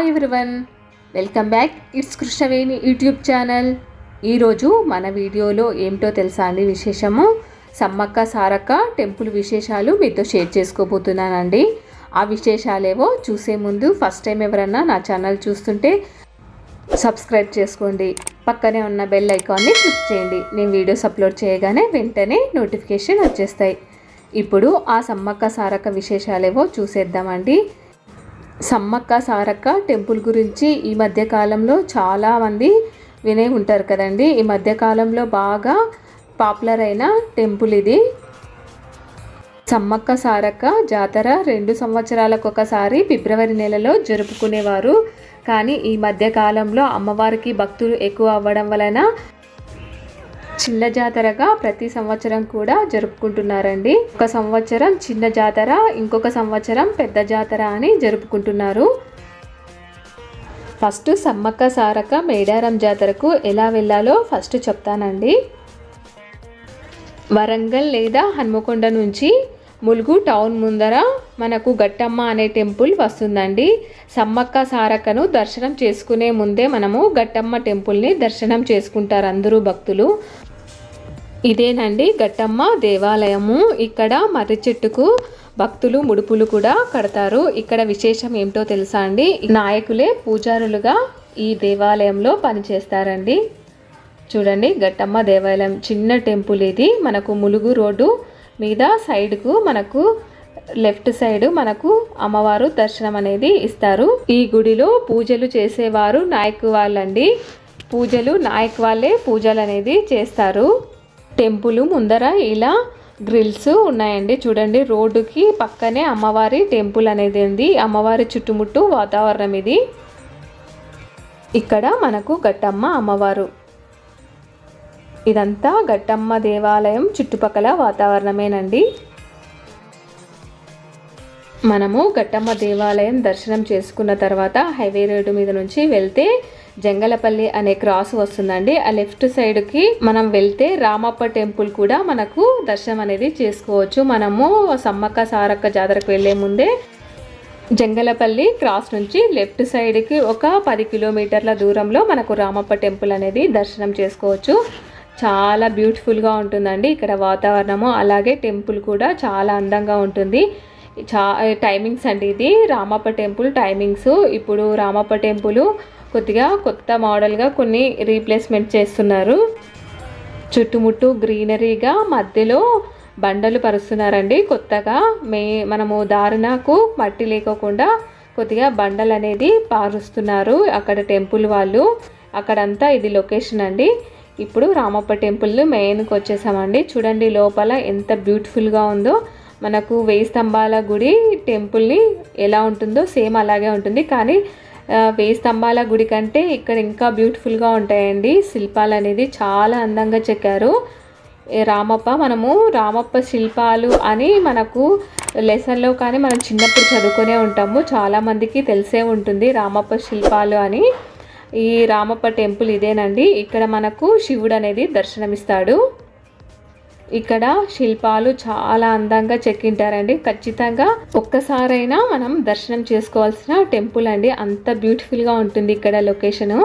Hi everyone welcome back it's Krishnaveni YouTube channel ఈరోజు మన వీడియోలో ఏమిటో తెలుసా అండి విశేషము? సమ్మక్క సారక్క టెంపుల్ విశేషాలు మీతో షేర్ చేసుకోబోతున్నానండి. ఆ విశేషాలేవో చూసే ముందు ఫస్ట్ టైం ఎవరన్నా నా ఛానల్ చూస్తుంటే సబ్స్క్రైబ్ చేసుకోండి. పక్కనే ఉన్న బెల్ ఐకాన్ని క్లిక్ చేయండి. నేను వీడియోస్ అప్లోడ్ చేయగానే వెంటనే నోటిఫికేషన్ వచ్చేస్తాయి. ఇప్పుడు ఆ సమ్మక్క సారక్క విశేషాలేవో చూసేద్దామండి. సమ్మక్క సారక్క టెంపుల్ గురించి ఈ మధ్యకాలంలో చాలామంది వినే ఉంటారు కదండి. ఈ మధ్యకాలంలో బాగా పాపులర్ అయిన టెంపుల్ ఇది. సమ్మక్క సారక్క జాతర రెండు సంవత్సరాలకు ఒకసారి ఫిబ్రవరి నెలలో జరుపుకునేవారు. కానీ ఈ మధ్యకాలంలో అమ్మవారికి భక్తులు ఎక్కువ అవ్వడం వలన చిన్న జాతరగా ప్రతి సంవత్సరం కూడా జరుపుకుంటున్నారండి. ఒక సంవత్సరం చిన్న జాతర ఇంకొక సంవత్సరం పెద్ద జాతర అని జరుపుకుంటున్నారు. ఫస్ట్ సమ్మక్క సారక్క మేడారం జాతరకు ఎలా వెళ్ళాలో ఫస్ట్ చెప్తానండి. వరంగల్ లేదా హన్మకొండ నుంచి ములుగు టౌన్ ముందర మనకు గట్టమ్మ అనే టెంపుల్ వస్తుందండి. సమ్మక్క సారక్కను దర్శనం చేసుకునే ముందే మనము గట్టమ్మ టెంపుల్ని దర్శనం చేసుకుంటారు అందరూ భక్తులు. ఇదేనండి గట్టమ్మ దేవాలయము. ఇక్కడ మర్రి చెట్టుకు భక్తులు ముడుపులు కూడా కడతారు. ఇక్కడ విశేషం ఏమిటో తెలుసా అండి? నాయకులే పూజారులుగా ఈ దేవాలయంలో పనిచేస్తారండి. చూడండి గట్టమ్మ దేవాలయం చిన్న టెంపుల్ ఇది. మనకు ములుగు రోడ్డు మీద సైడ్కు మనకు లెఫ్ట్ సైడ్ మనకు అమ్మవారు దర్శనం అనేది ఇస్తారు. ఈ గుడిలో పూజలు చేసేవారు నాయకు వాళ్ళండి పూజలు నాయక్ వాళ్ళే పూజలు అనేది చేస్తారు. టెంపుల్ ముందర ఇలా గ్రిల్స్ ఉన్నాయండి. చూడండి రోడ్డుకి పక్కనే అమ్మవారి టెంపుల్ అనేది ఉంది. అమ్మవారి చుట్టుముట్టు వాతావరణం ఇది. ఇక్కడ మనకు గట్టమ్మ అమ్మవారు. ఇదంతా గట్టమ్మ దేవాలయం చుట్టుపక్కల వాతావరణమేనండి. మనము గట్టమ్మ దేవాలయం దర్శనం చేసుకున్న తర్వాత హైవే రోడ్డు మీద నుంచి వెళ్తే జంగలపల్లి అనే క్రాస్ వస్తుందండి. ఆ లెఫ్ట్ సైడ్కి మనం వెళ్తే రామప్ప టెంపుల్ కూడా మనకు దర్శనం అనేది చేసుకోవచ్చు. మనము సమ్మక్క సారక్క జాతరకు వెళ్ళే ముందే జంగలపల్లి క్రాస్ నుంచి లెఫ్ట్ సైడ్కి ఒక పది కిలోమీటర్ల దూరంలో మనకు రామప్ప టెంపుల్ అనేది దర్శనం చేసుకోవచ్చు. చాలా బ్యూటిఫుల్గా ఉంటుందండి. ఇక్కడ వాతావరణము అలాగే టెంపుల్ కూడా చాలా అందంగా ఉంటుంది. చా టైమింగ్స్ అండి ఇది. రామప్ప టెంపుల్ టైమింగ్స్ ఇప్పుడు రామప్ప టెంపుల్ కొద్దిగా కొత్త మోడల్గా కొన్ని రీప్లేస్మెంట్ చేస్తున్నారు. చుట్టుముట్టు గ్రీనరీగా మధ్యలో బండలు పరుస్తున్నారండి. కొత్తగా మే మనము దారుణకు మట్టి లేకోకుండా కొద్దిగా బండలు అనేది పారుస్తున్నారు అక్కడ టెంపుల్ వాళ్ళు. అక్కడంతా ఇది లొకేషన్ అండి. ఇప్పుడు రామప్ప టెంపుల్ మెయిన్కి వచ్చేసామండి. చూడండి లోపల ఎంత బ్యూటిఫుల్గా ఉందో. మనకు వెయ్యి స్తంభాల గుడి టెంపుల్ని ఎలా ఉంటుందో సేమ్ అలాగే ఉంటుంది. కానీ వెయ్యి స్తంభాల గుడి కంటే ఇక్కడ ఇంకా బ్యూటిఫుల్గా ఉంటాయండి. శిల్పాలు అనేది చాలా అందంగా చెక్కారు. రామప్ప మనము రామప్ప శిల్పాలు అని మనకు లెసన్లో కానీ మనం చిన్నప్పుడు చదువుకునే ఉంటాము. చాలామందికి తెలిసే ఉంటుంది రామప్ప శిల్పాలు అని. ఈ రామప్ప టెంపుల్ ఇదేనండి. ఇక్కడ మనకు శివుడు అనేది దర్శనమిస్తాడు. ఇక్కడ శిల్పాలు చాలా అందంగా చెక్కింటారండి. ఖచ్చితంగా ఒక్కసారైనా మనం దర్శనం చేసుకోవాల్సిన టెంపుల్ అండి. అంత బ్యూటిఫుల్గా ఉంటుంది ఇక్కడ లొకేషను.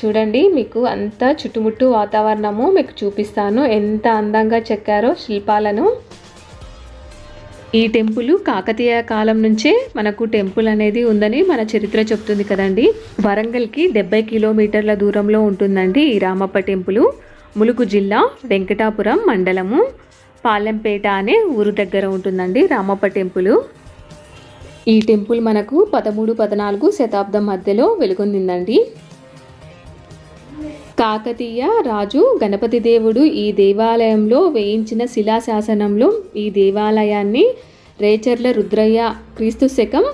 చూడండి మీకు అంత చుట్టుముట్టు వాతావరణము మీకు చూపిస్తాను. ఎంత అందంగా చెక్కారో శిల్పాలను. ఈ టెంపుల్ కాకతీయ కాలం నుంచే మనకు టెంపుల్ అనేది ఉందని మన చరిత్ర చెప్తుంది కదండి. వరంగల్కి డెబ్బై కిలోమీటర్ల దూరంలో ఉంటుందండి ఈ రామప్ప టెంపుల్. ములుగు జిల్లా వెంకటాపురం మండలము పాలెంపేట అనే ఊరు దగ్గర ఉంటుందండి రామప్ప టెంపుల్. ఈ టెంపుల్ మనకు పదమూడు పద్నాలుగు శతాబ్దం మధ్యలో వెలుగొందిందండి. కాకతీయ రాజు గణపతి దేవుడు ఈ దేవాలయంలో వేయించిన శిలాశాసనంలో ఈ దేవాలయాన్ని రేచర్ల రుద్రయ్య క్రీస్తు శకం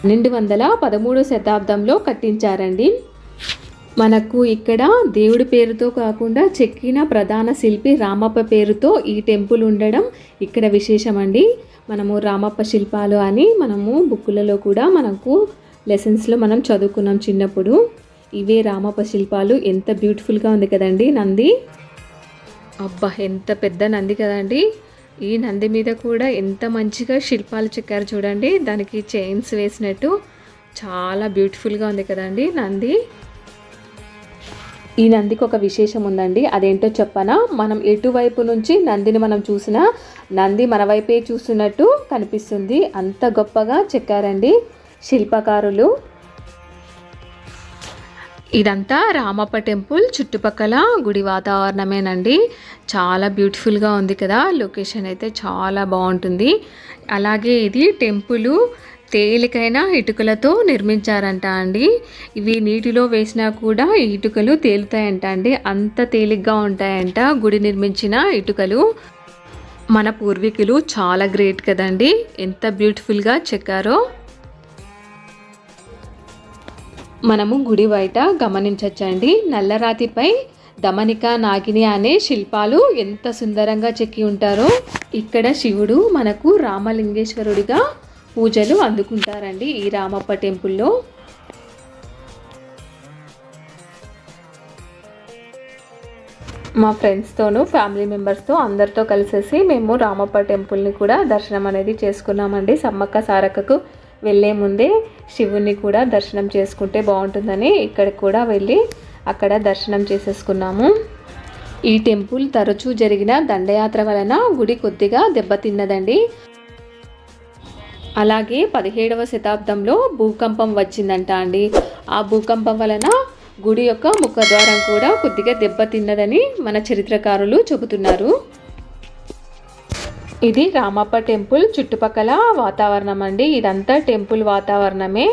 పన్నెండు వందల పదమూడు శతాబ్దంలో కట్టించారండి. మనకు ఇక్కడ దేవుడి పేరుతో కాకుండా చెక్కిన ప్రధాన శిల్పి రామప్ప పేరుతో ఈ టెంపుల్ ఉండడం ఇక్కడ విశేషమండి. మనము రామప్ప శిల్పాలు అని మనము బుక్కులలో కూడా మనకు లెసన్స్లో మనం చదువుకున్నాం చిన్నప్పుడు. ఇవే రామప్ప శిల్పాలు. ఎంత బ్యూటిఫుల్గా ఉంది కదండి నంది. అబ్బా ఎంత పెద్ద నంది కదండి. ఈ నంది మీద కూడా ఎంత మంచిగా శిల్పాలు చెక్కారు చూడండి. దానికి చైన్స్ వేసినట్టు చాలా బ్యూటిఫుల్గా ఉంది కదండి నంది. ఈ నందికి ఒక విశేషం ఉందండి. అదేంటో చెప్పనా? మనం ఎటువైపు నుంచి నందిని మనం చూసినా నంది మన వైపే చూస్తున్నట్టు కనిపిస్తుంది. అంత గొప్పగా చెక్కారండి శిల్పకారులు. ఇదంతా రామప్ప టెంపుల్ చుట్టుపక్కల గుడి వాతావరణమేనండి. చాలా బ్యూటిఫుల్గా ఉంది కదా. లొకేషన్ అయితే చాలా బాగుంటుంది. అలాగే ఇది టెంపుల్ తేలికైన ఇటుకలతో నిర్మించారంట అండి. ఇవి నీటిలో వేసినా కూడా ఇటుకలు తేలుతాయంట అండి. అంత తేలిగ్గా ఉంటాయంట గుడి నిర్మించిన ఇటుకలు. మన పూర్వీకులు చాలా గ్రేట్ కదండి. ఎంత బ్యూటిఫుల్గా చెక్కారో. మనము గుడి బయట గమనించవచ్చండి నల్లరాతిపై దమనిక నాగిని అనే శిల్పాలు ఎంత సుందరంగా చెక్కి ఉంటారో. ఇక్కడ శివుడు మనకు రామలింగేశ్వరుడిగా పూజలు అందుకుంటారండి ఈ రామప్ప టెంపుల్లో. మా ఫ్రెండ్స్తోనూ ఫ్యామిలీ మెంబర్స్తో అందరితో కలిసేసి మేము రామప్ప టెంపుల్ని కూడా దర్శనం అనేది చేసుకున్నామండి. సమ్మక్క సారక్కకు వెళ్ళే ముందే శివుని కూడా దర్శనం చేసుకుంటే బాగుంటుందని ఇక్కడ కూడా వెళ్ళి అక్కడ దర్శనం చేసేసుకున్నాము. ఈ టెంపుల్ తరచూ జరిగిన దండయాత్ర వలన గుడి కొద్దిగా దెబ్బతిన్నదండి. అలాగే పదిహేడవ శతాబ్దంలో భూకంపం వచ్చిందంట అండి. ఆ భూకంపం వలన గుడి యొక్క ముఖద్వారం కూడా కొద్దిగా దెబ్బతిన్నదని మన చరిత్రకారులు చెబుతున్నారు. ఇది రామప్ప టెంపుల్ చుట్టుపక్కల వాతావరణం అండి. ఇదంతా టెంపుల్ వాతావరణమే.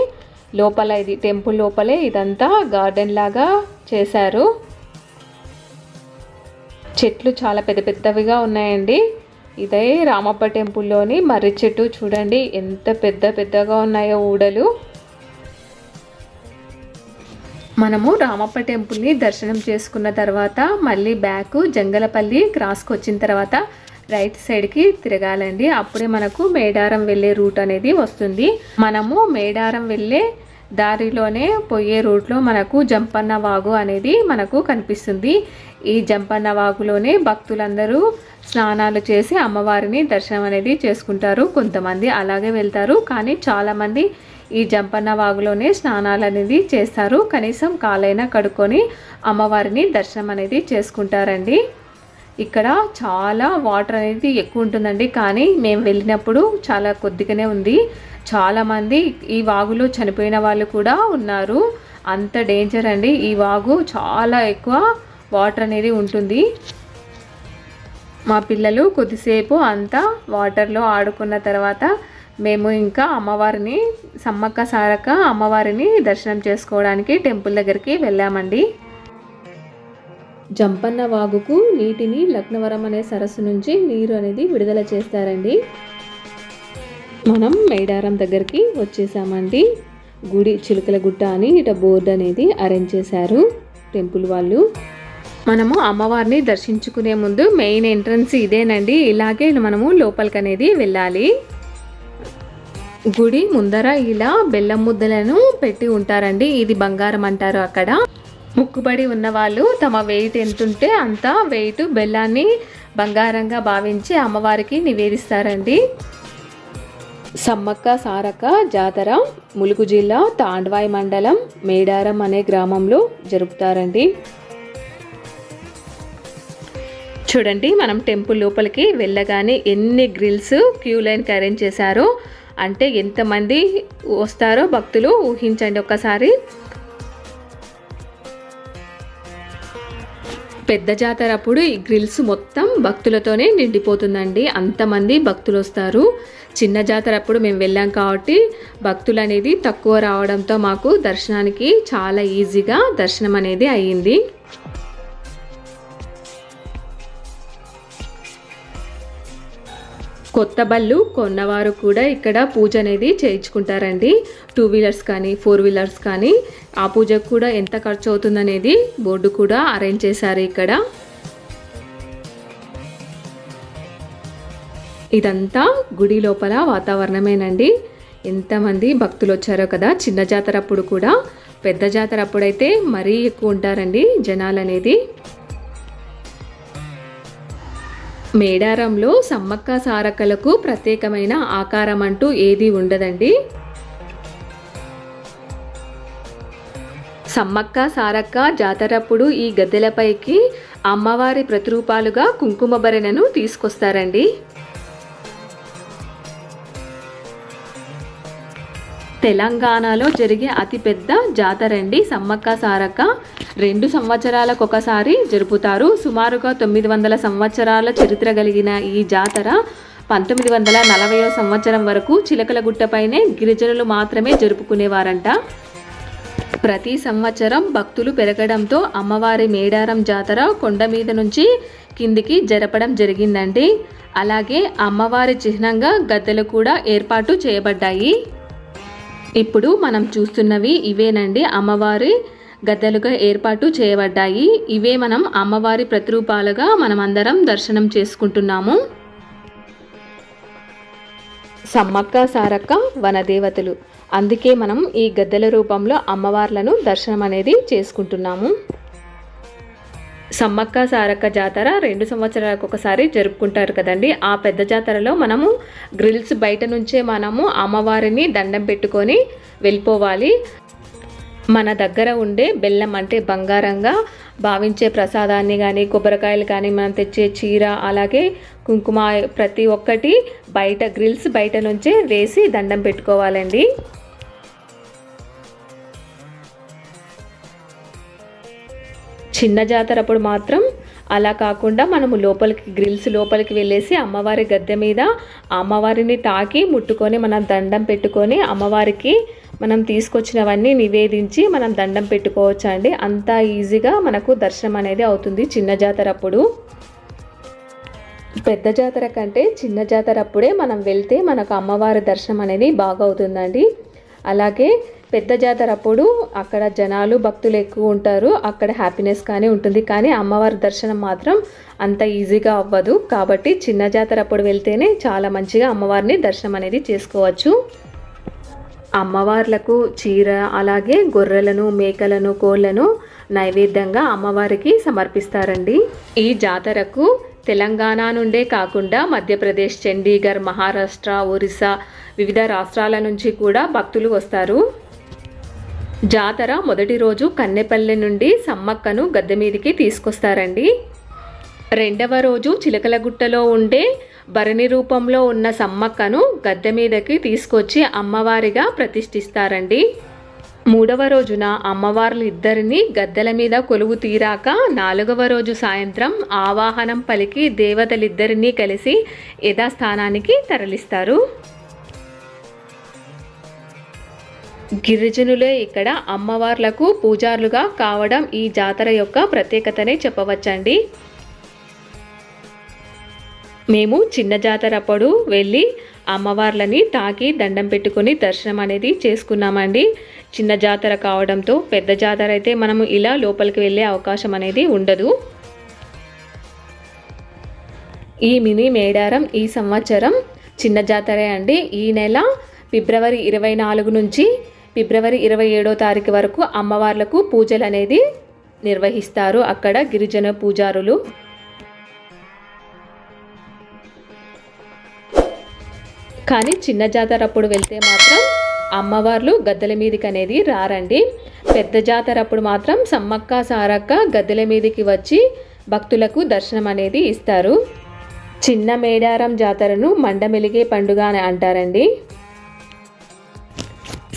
లోపల ఇది టెంపుల్ లోపలే ఇదంతా గార్డెన్ లాగా చేశారు. చెట్లు చాలా పెద్ద పెద్దవిగా ఉన్నాయండి. ఇదే రామప్ప టెంపుల్లోని మర్రి చెట్టు చూడండి. ఎంత పెద్ద పెద్దగా ఉన్నాయో ఊడలు. మనము రామప్ప టెంపుల్ని దర్శనం చేసుకున్న తర్వాత మళ్ళీ బ్యాక్ జంగలపల్లి క్రాస్కి వచ్చిన తర్వాత రైట్ సైడ్కి తిరగాలండి. అప్పుడే మనకు మేడారం వెళ్ళే రూట్ అనేది వస్తుంది. మనము మేడారం వెళ్ళే దారిలోనే పోయే రూట్లో మనకు జంపన్న వాగు అనేది మనకు కనిపిస్తుంది. ఈ జంపన్న వాగులోనే భక్తులందరూ స్నానాలు చేసి అమ్మవారిని దర్శనం అనేది చేసుకుంటారు. కొంతమంది అలాగే వెళ్తారు. కానీ చాలామంది ఈ జంపన్న వాగులోనే స్నానాలు అనేది చేస్తారు. కనీసం కాలైనా కడుక్కొని అమ్మవారిని దర్శనం అనేది చేసుకుంటారండి. ఇక్కడ చాలా వాటర్ అనేది ఎక్కువ ఉంటుందండి. కానీ మేము వెళ్ళినప్పుడు చాలా కొద్దిగానే ఉంది. చాలామంది ఈ వాగులో చనిపోయిన వాళ్ళు కూడా ఉన్నారు. అంత డేంజర్ అండి. ఈ వాగు చాలా ఎక్కువ వాటర్ అనేది ఉంటుంది. మా పిల్లలు కొద్దిసేపు అంతా వాటర్లో ఆడుకున్న తర్వాత మేము ఇంకా అమ్మవారిని సమ్మక్క సారక్క అమ్మవారిని దర్శనం చేసుకోవడానికి టెంపుల్ దగ్గరికి వెళ్ళామండి. జంపన్న వాగుకు నీటిని లక్నవరం అనే సరస్సు నుంచి నీరు అనేది విడుదల చేస్తారండి. మనం మేడారం దగ్గరికి వచ్చేసామండి. గుడి చిలుకల గుట్ట అని ఇట బోర్డు అనేది అరేంజ్ చేశారు టెంపుల్ వాళ్ళు. మనము అమ్మవారిని దర్శించుకునే ముందు మెయిన్ ఎంట్రన్స్ ఇదేనండి. ఇలాగే మనము లోపలికి అనేది వెళ్ళాలి. గుడి ముందర ఇలా బెల్లం ముద్దలను పెట్టి ఉంటారండి. ఇది బంగారం అంటారు అక్కడ. ముక్కుబడి ఉన్నవాళ్ళు తమ వెయిట్ ఎంతుంటే అంత వెయిట్ బెల్లాన్ని బంగారంగా భావించి అమ్మవారికి నివేదిస్తారండి. సమ్మక్క సారక్క జాతర ములుగు జిల్లా తాండ్వాయి మండలం మేడారం అనే గ్రామంలో జరుపుతారండి. చూడండి మనం టెంపుల్ లోపలికి వెళ్ళగానే ఎన్ని గ్రిల్స్ క్యూ లైన్కి అరేంజ్ చేశారో అంటే ఎంతమంది వస్తారో భక్తులు ఊహించండి ఒక్కసారి. పెద్ద జాతర అప్పుడు ఈ గ్రిల్స్ మొత్తం భక్తులతోనే నిండిపోతుందండి. అంతమంది భక్తులు వస్తారు చిన్న జాతర అప్పుడు మేము వెళ్ళాం కాబట్టి భక్తులు అనేది తక్కువ రావడంతో మాకు దర్శనానికి చాలా ఈజీగా దర్శనం అనేది అయ్యింది. కొత్త బళ్ళు కొన్నవారు కూడా ఇక్కడ పూజ అనేది చేయించుకుంటారండి. టూ వీలర్స్ కానీ ఫోర్ వీలర్స్ కానీ ఆ పూజకు కూడా ఎంత ఖర్చు అవుతుందనేది బోర్డు కూడా అరేంజ్ చేశారు ఇక్కడ. ఇదంతా గుడి లోపల వాతావరణమేనండి. ఎంతమంది భక్తులు వచ్చారో కదా చిన్న జాతర అప్పుడు కూడా. పెద్ద జాతర అప్పుడైతే మరీ ఎక్కువ ఉంటారండి జనాలు అనేది మేడారంలో సమ్మక్క సారక్కలకు ప్రత్యేకమైన ఆకారం అంటూ ఏది ఉండదండి. సమ్మక్క సారక్క జాతరప్పుడు ఈ గద్దెలపైకి అమ్మవారి ప్రతిరూపాలుగా కుంకుమ భరణను తీసుకొస్తారండి. తెలంగాణలో జరిగే అతిపెద్ద జాతర అండి సమ్మక్క సారక్క. రెండు సంవత్సరాలకు ఒకసారి జరుపుతారు. సుమారుగా తొమ్మిది వందల సంవత్సరాల చరిత్ర కలిగిన ఈ జాతర పంతొమ్మిది వందల నలభైవ సంవత్సరం వరకు చిలకలగుట్టపైనే గిరిజనులు మాత్రమే జరుపుకునేవారంట. ప్రతి సంవత్సరం భక్తులు పెరగడంతో అమ్మవారి మేడారం జాతర కొండ మీద నుంచి కిందికి జరపడం జరిగిందండి. అలాగే అమ్మవారి చిహ్నంగా గద్దెలు కూడా ఏర్పాటు చేయబడ్డాయి. ఇప్పుడు మనం చూస్తున్నవి ఇవేనండి. అమ్మవారి గద్దలుగా ఏర్పాటు చేయబడ్డాయి. ఇవే మనం అమ్మవారి ప్రతిరూపాలుగా మనం అందరం దర్శనం చేసుకుంటున్నాము. సమ్మక్క సారక్క వనదేవతలు. అందుకే మనం ఈ గద్దెల రూపంలో అమ్మవార్లను దర్శనం అనేది చేసుకుంటున్నాము. సమ్మక్క సారక్క జాతర రెండు సంవత్సరాలకు ఒకసారి జరుపుకుంటారు కదండి. ఆ పెద్ద జాతరలో మనము గ్రిల్స్ బయట నుంచే మనము అమ్మవారిని దండం పెట్టుకొని వెళ్ళిపోవాలి. మన దగ్గర ఉండే బెల్లం అంటే బంగారంగా భావించే ప్రసాదాన్ని కానీ కొబ్బరికాయలు కానీ మనం తెచ్చే చీర అలాగే కుంకుమ ప్రతి ఒక్కటి బయట గ్రిల్స్ బయట నుంచే వేసి దండం పెట్టుకోవాలండి. చిన్న జాతర అప్పుడు మాత్రం అలా కాకుండా మనము లోపలికి గ్రిల్స్ లోపలికి వెళ్ళేసి అమ్మవారి గద్దె మీద అమ్మవారిని తాకి ముట్టుకొని మనం దండం పెట్టుకొని అమ్మవారికి మనం తీసుకొచ్చినవన్నీ నివేదించి మనం దండం పెట్టుకోవచ్చు అండి? అంత ఈజీగా మనకు దర్శనం అనేది అవుతుంది చిన్న జాతర అప్పుడు పెద్ద జాతర కంటే చిన్న జాతర అప్పుడే మనం వెళ్తే మనకు అమ్మవారి దర్శనం అనేది బాగా అవుతుందండి. అలాగే పెద్ద జాతర అప్పుడు అక్కడ జనాలు భక్తులు ఎక్కువ ఉంటారు. అక్కడ హ్యాపీనెస్ కానీ ఉంటుంది. కానీ అమ్మవారి దర్శనం మాత్రం అంత ఈజీగా అవ్వదు. కాబట్టి చిన్న జాతర అప్పుడు వెళ్తేనే చాలా మంచిగా అమ్మవారిని దర్శనం అనేది చేసుకోవచ్చు. అమ్మవార్లకు చీర అలాగే గొర్రెలను మేకలను కోళ్ళను నైవేద్యంగా అమ్మవారికి సమర్పిస్తారండి. ఈ జాతరకు తెలంగాణ నుండే కాకుండా మధ్యప్రదేశ్ చండీగఢ్ మహారాష్ట్ర ఒరిస్సా వివిధ రాష్ట్రాల నుంచి కూడా భక్తులు వస్తారు. జాతర మొదటి రోజు కన్నెపల్లె నుండి సమ్మక్కను గద్దె మీదికి తీసుకొస్తారండి. రెండవ రోజు చిలకలగుట్టలో ఉండే భరణి రూపంలో ఉన్న సమ్మక్కను గద్దె మీదకి తీసుకొచ్చి అమ్మవారిగా ప్రతిష్ఠిస్తారండి. మూడవ రోజున అమ్మవార్లు ఇద్దరిని గద్దెల మీద కొలువు తీరాక నాలుగవ రోజు సాయంత్రం ఆవాహనం పలికి దేవతలిద్దరినీ కలిసి యథాస్థానానికి తరలిస్తారు. గిరిజనులే ఇక్కడ అమ్మవార్లకు పూజారులుగా కావడం ఈ జాతర యొక్క ప్రత్యేకతనే చెప్పవచ్చండి. మేము చిన్న జాతర అప్పుడు వెళ్ళి అమ్మవార్లని తాకి దండం పెట్టుకొని దర్శనం అనేది చేసుకున్నామండి. చిన్న జాతర కావడంతో పెద్ద జాతర అయితే మనము ఇలా లోపలికి వెళ్ళే అవకాశం అనేది ఉండదు. ఈ మినీ మేడారం ఈ సంవత్సరం చిన్న జాతరే అండి. ఈ నెల ఫిబ్రవరి ఇరవై నాలుగు నుంచి ఫిబ్రవరి ఇరవై ఏడో తారీఖు వరకు అమ్మవార్లకు పూజలు అనేది నిర్వహిస్తారు అక్కడ గిరిజన పూజారులు. కానీ చిన్న జాతర అప్పుడు వెళ్తే మాత్రం అమ్మవార్లు గద్దెల మీదకి అనేది రారండి. పెద్ద జాతర అప్పుడు మాత్రం సమ్మక్క సారక్క గద్దెల మీదకి వచ్చి భక్తులకు దర్శనం అనేది ఇస్తారు. చిన్న మేడారం జాతరను మండమెలిగే పండుగ అని అంటారండి.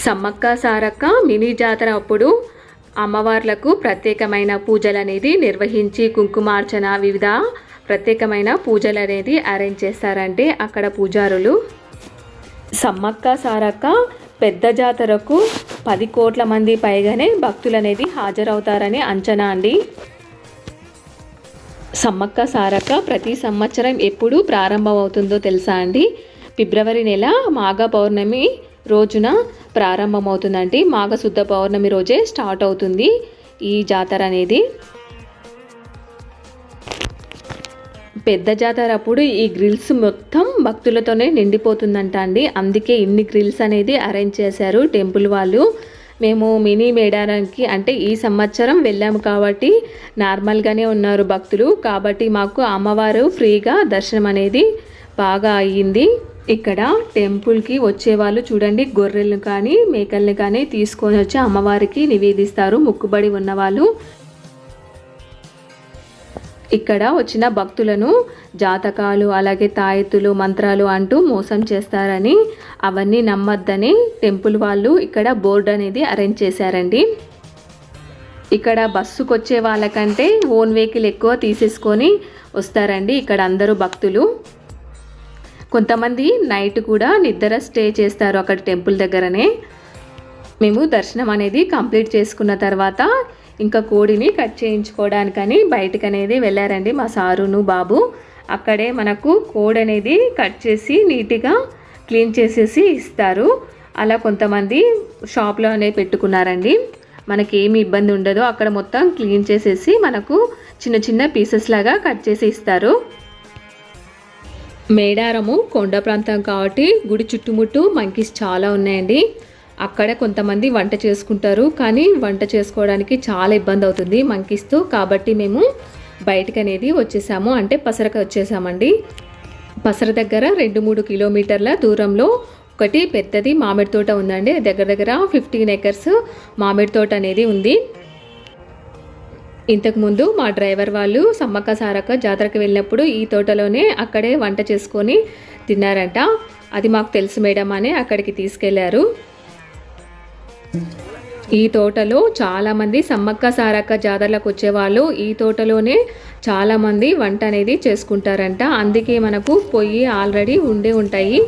సమ్మక్క సారక్క మినీ జాతర అప్పుడు అమ్మవార్లకు ప్రత్యేకమైన పూజలు అనేది నిర్వహించి కుంకుమార్చన వివిధ ప్రత్యేకమైన పూజలు అనేది అరేంజ్ చేస్తారంటే అక్కడ పూజారులు. సమ్మక్క సారక్క పెద్ద జాతరకు పది కోట్ల మంది పైగానే భక్తులు అనేది హాజరవుతారని అంచనా అండి. సమ్మక్క సారక్క ప్రతి సంవత్సరం ఎప్పుడు ప్రారంభమవుతుందో తెలుసా అండి? ఫిబ్రవరి నెల మాఘ పౌర్ణమి రోజున ప్రారంభమవుతుందండి మాఘశుద్ధ పౌర్ణమి రోజే స్టార్ట్ అవుతుంది ఈ జాతర అనేది. పెద్ద జాతర అప్పుడు ఈ గ్రిల్స్ మొత్తం భక్తులతోనే నిండిపోతుందంట అండి. అందుకే ఇన్ని గ్రిల్స్ అనేది అరేంజ్ చేశారు టెంపుల్ వాళ్ళు. మేము మినీ మేడారానికి అంటే ఈ సంవత్సరం వెళ్ళాము కాబట్టి నార్మల్గానే ఉన్నారు భక్తులు. కాబట్టి మాకు అమ్మవారు ఫ్రీగా దర్శనం అనేది బాగా అయ్యింది. ఇక్కడ టెంపుల్కి వచ్చేవాళ్ళు చూడండి గొర్రెలను కానీ మేకల్ని కానీ తీసుకొని వచ్చి అమ్మవారికి నివేదిస్తారు ముక్కుబడి ఉన్నవాళ్ళు ఇక్కడ వచ్చిన భక్తులను జాతకాలు అలాగే తాయెత్తులు మంత్రాలు అంటూ మోసం చేస్తారని అవన్నీ నమ్మద్దని టెంపుల్ వాళ్ళు ఇక్కడ బోర్డు అనేది అరేంజ్ చేశారండి. ఇక్కడ బస్సుకు వచ్చే వాళ్ళకంటే ఓన్ వెహికల్ ఎక్కువ తీసేసుకొని వస్తారండి ఇక్కడ అందరూ భక్తులు. కొంతమంది నైట్ కూడా నిద్ర స్టే చేస్తారు అక్కడ టెంపుల్ దగ్గరనే. మేము దర్శనం అనేది కంప్లీట్ చేసుకున్న తర్వాత ఇంకా కోడిని కట్ చేయించుకోవడానికని బయటకు అనేది వెళ్ళారండి మా సారును బాబు. అక్కడే మనకు కోడి అనేది కట్ చేసి నీట్గా క్లీన్ చేసేసి ఇస్తారు. అలా కొంతమంది షాప్లో అనేది పెట్టుకున్నారండి. మనకి ఏమి ఇబ్బంది ఉండదు. అక్కడ మొత్తం క్లీన్ చేసేసి మనకు చిన్న చిన్న పీసెస్ లాగా కట్ చేసి ఇస్తారు. మేడారము కొండ ప్రాంతం కాబట్టి గుడి చుట్టుముట్టు మంకీస్ చాలా ఉన్నాయండి. అక్కడ కొంతమంది వంట చేసుకుంటారు కానీ వంట చేసుకోవడానికి చాలా ఇబ్బంది అవుతుంది మంకీస్తో. కాబట్టి మేము బయటకు అనేది వచ్చేసాము. అంటే పసరక వచ్చేసామండి. పసర దగ్గర రెండు మూడు కిలోమీటర్ల దూరంలో ఒకటి పెద్దది మామిడి తోట ఉందండి. దగ్గర దగ్గర ఫిఫ్టీన్ ఎకర్స్ మామిడి తోట అనేది ఉంది. ఇంతకుముందు మా డ్రైవర్ వాళ్ళు సమ్మక్క సారక్క జాతరకు వెళ్ళినప్పుడు ఈ తోటలోనే అక్కడే వంట చేసుకొని తిన్నారంట. అది మాకు తెలుసు మేడం అని అక్కడికి తీసుకెళ్ళారు. ఈ తోటలో చాలామంది సమ్మక్క సారక్క జాతరలకు వచ్చేవాళ్ళు ఈ తోటలోనే చాలామంది వంట అనేది చేసుకుంటారంట. అందుకే మనకు పొయ్యి ఆల్రెడీ ఉండే ఉంటాయి.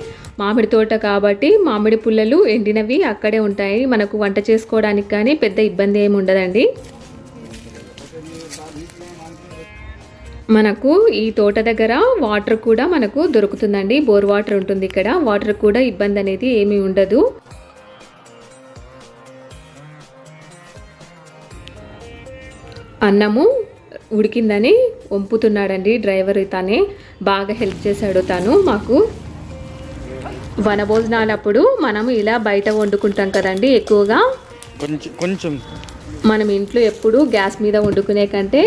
మామిడి తోట కాబట్టి మామిడి పుల్లలు ఎండినవి అక్కడే ఉంటాయి. మనకు వంట చేసుకోవడానికి కానీ పెద్ద ఇబ్బంది ఏమి ఉండదండి. మనకు ఈ తోట దగ్గర వాటర్ కూడా మనకు దొరుకుతుందండి. బోర్ వాటర్ ఉంటుంది ఇక్కడ. వాటర్ కూడా ఇబ్బంది అనేది ఏమీ ఉండదు. అన్నము ఉడికిందని వంపుతున్నాడండి డ్రైవర్ తనే. బాగా హెల్ప్ చేశాడు తను మాకు. వనభోజనాలప్పుడు మనం ఇలా బయట వండుకుంటాం కదండి ఎక్కువగా. కొంచెం కొంచెం. మనం ఇంట్లో ఎప్పుడు గ్యాస్ మీద వండుకునే కంటే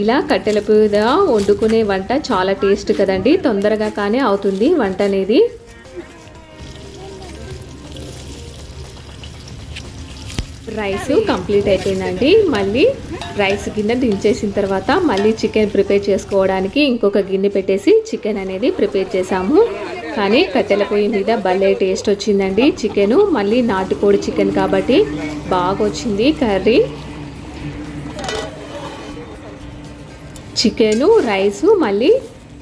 ఇలా కట్టెల మీద వండుకునే వంట చాలా టేస్ట్ కదండి తొందరగా కానీ అవుతుంది వంట అనేది. రైస్ కంప్లీట్ అయిపోయిందండి. మళ్ళీ రైస్ గిన్నె దించేసిన తర్వాత మళ్ళీ చికెన్ ప్రిపేర్ చేసుకోవడానికి ఇంకొక గిన్నె పెట్టేసి చికెన్ అనేది ప్రిపేర్ చేసాము కానీ కట్టెల పొయ్యి మీద భలే టేస్ట్ వచ్చిందండి చికెను. మళ్ళీ నాటుకోడి చికెన్ కాబట్టి బాగా వచ్చింది కర్రీ. చికెను రైసు మళ్ళీ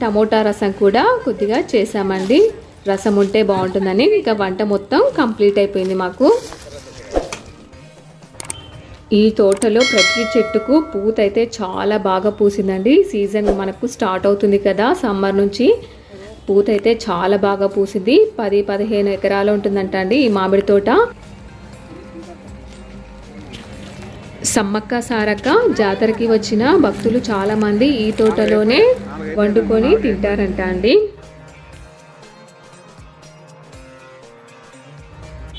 టమోటా రసం కూడా కొద్దిగా చేసామండి రసం ఉంటే బాగుంటుందని ఇంకా వంట మొత్తం కంప్లీట్ అయిపోయింది మాకు. ఈ తోటలో ప్రతి చెట్టుకు పూత అయితే చాలా బాగా పూసిందండి. సీజన్ మనకు స్టార్ట్ అవుతుంది కదా సమ్మర్ నుంచి. పూత అయితే చాలా బాగా పూసింది. పది పదిహేను ఎకరాలు ఉంటుందంట అండి ఈ మామిడి తోట. సమ్మక్క సారక్క జాతరకి వచ్చిన భక్తులు చాలామంది ఈ తోటలోనే వండుకొని తింటారంట అండి.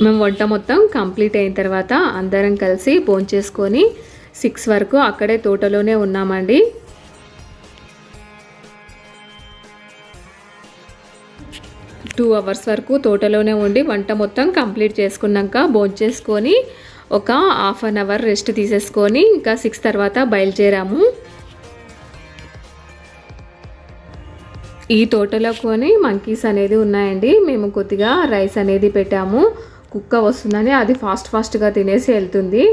మేము వంట మొత్తం కంప్లీట్ అయిన తర్వాత అందరం కలిసి భోంచేసుకొని సిక్స్ వరకు అక్కడే తోటలోనే ఉన్నామండి. టూ అవర్స్ వరకు తోటలోనే ఉండి వంట మొత్తం కంప్లీట్ చేసుకున్నాక భోంచేసుకొని ఒక హాఫ్ అన్ అవర్ రెస్ట్ తీసేసుకొని ఇంకా సిక్స్ తర్వాత బయలుదేరాము. ఈ తోటలో కొని మంకీస్ అనేది ఉన్నాయండి. మేము కొద్దిగా రైస్ అనేది పెట్టాము. కుక్క వస్తుందని అది ఫాస్ట్ ఫాస్ట్గా తినేసి వెళ్తుంది.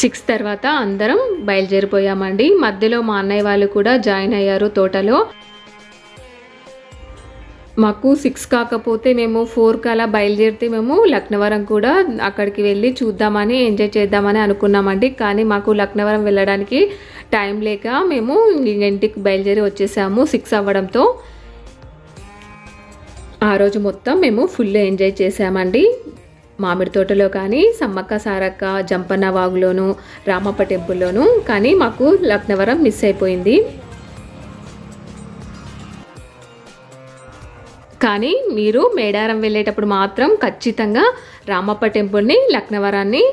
సిక్స్ తర్వాత అందరం బయలుదేరిపోయామండి. మధ్యలో మా అన్నయ్య వాళ్ళు కూడా జాయిన్ అయ్యారు తోటలో. మాకు సిక్స్ కాకపోతే మేము ఫోర్కి అలా బయలుదేరితే మేము లక్నవరం కూడా అక్కడికి వెళ్ళి చూద్దామని ఎంజాయ్ చేద్దామని అనుకున్నామండి. కానీ మాకు లక్నవరం వెళ్ళడానికి టైం లేక మేము ఇంటికి బయలుదేరి వచ్చేసాము సిక్స్ అవ్వడంతో. ఆ రోజు మొత్తం మేము ఫుల్ ఎంజాయ్ చేసామండి. మామిడి తోటలో కానీ సమ్మక్క సారక్క జంపన్న వాగులోను రామప్ప టెంపుల్లోను. కానీ మాకు లక్నవరం మిస్ అయిపోయింది. కానీ మీరు మేడారం వెళ్ళేటప్పుడు మాత్రం ఖచ్చితంగా రామప్ప టెంపుల్ని లక్నవరాన్ని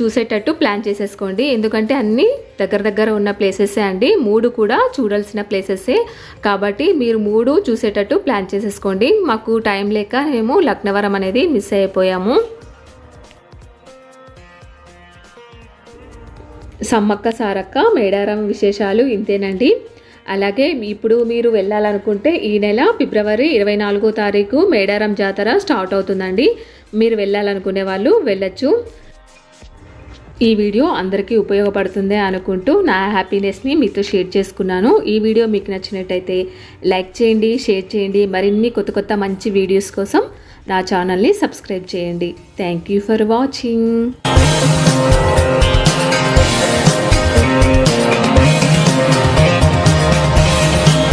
చూసేటట్టు ప్లాన్ చేసేసుకోండి. ఎందుకంటే అన్నీ దగ్గర దగ్గర ఉన్న ప్లేసెసే అండి. మూడు కూడా చూడాల్సిన ప్లేసెసే. కాబట్టి మీరు మూడు చూసేటట్టు ప్లాన్ చేసేసుకోండి. మాకు టైం లేక మేము లక్నవరం అనేది మిస్ అయిపోయాము. సమ్మక్క సారక్క మేడారం విశేషాలు ఇంతేనండి. అలాగే ఇప్పుడు మీరు వెళ్ళాలనుకుంటే ఈ నెల ఫిబ్రవరి ఇరవై నాలుగో తారీఖు మేడారం జాతర స్టార్ట్ అవుతుందండి. మీరు వెళ్ళాలనుకునే వాళ్ళు వెళ్ళొచ్చు. ఈ వీడియో అందరికీ ఉపయోగపడుతుంది అనుకుంటూ నా హ్యాపీనెస్ని మీతో షేర్ చేసుకున్నాను. ఈ వీడియో మీకు నచ్చినట్టయితే లైక్ చేయండి షేర్ చేయండి. మరిన్ని కొత్త కొత్త మంచి వీడియోస్ కోసం నా ఛానల్ని సబ్స్క్రైబ్ చేయండి. Thank you for watching.